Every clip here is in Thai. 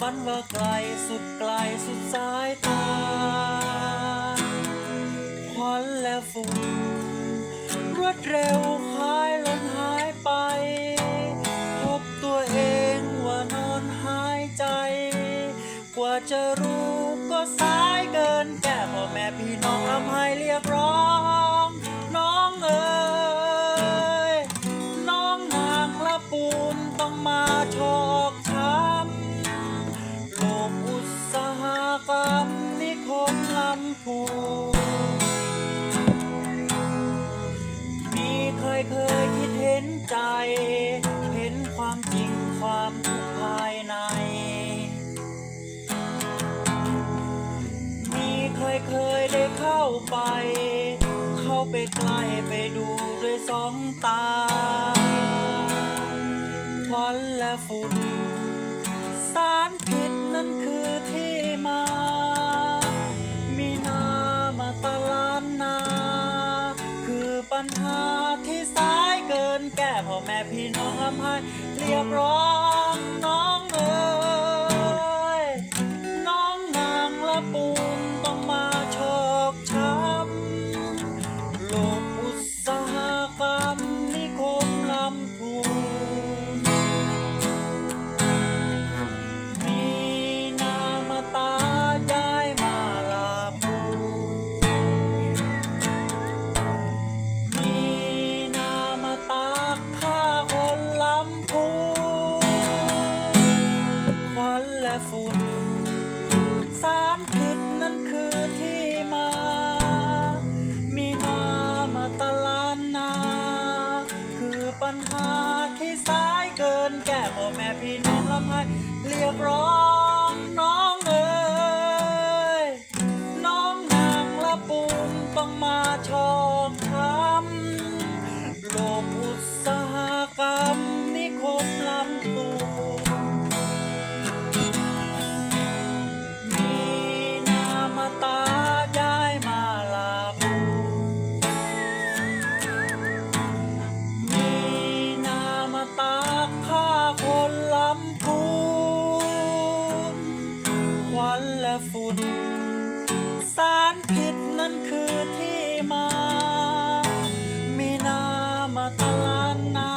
ฝันว่าไกลสุดไกลสุดสายตาควันและฝุ่นรวดเร็วคลายลมหายไป พบตัวเองว่านอนหายใจ กว่าจะรู้ก็สายเกินแก่พ่อแม่พี่น้องลำให้เรียกร้อง น้องเอ๋ย กรรมนิคมลำพูมีเคยเคยคิดเห็นใจ เห็นความจริงความทุกข์ภายใน มีเคยเคยได้เข้าไป เข้าไปใกล้ไปดูด้วยสองตาควันและฝุ่น ญหาที่สายเกินแก่พ่อแม่พี่น้องทำให้เรียบร้องน้อง ฝุ่นสารพิษนั่นคือที่มา มีนามาตลานนา คือปัญหาที่สายเกินแก่พ่อแม่พี่น้องลำให้เรียกร้องน้องเอ๋ยน้องนางละปูนต้องมาชอกช้ำโลกอุตสาหกรรมนิคมลำ ฝุ่น สารพิษนั่นคือที่มา มีนามาตลานนา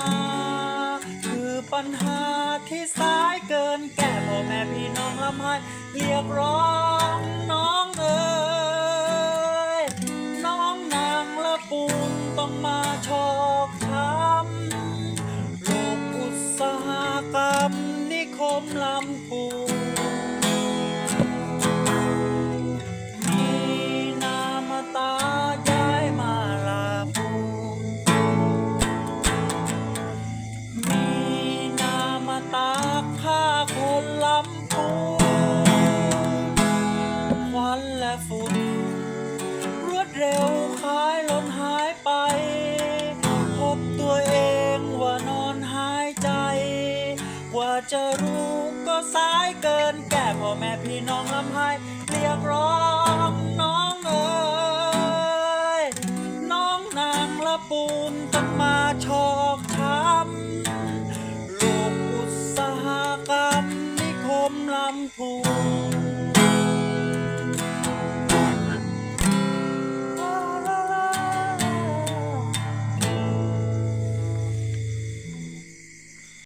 คือปัญหาที่สายเกินแก่พ่อแม่พี่น้องลำไห้เรียกร้อง นและฝุ่นรวดเร็วคล้ายลมหายไป พบตัวเองว่านอนหายใจ กว่าจะรู้ก็สายเกินแก่พ่อแม่พี่น้องลำไห้เรียกร้อง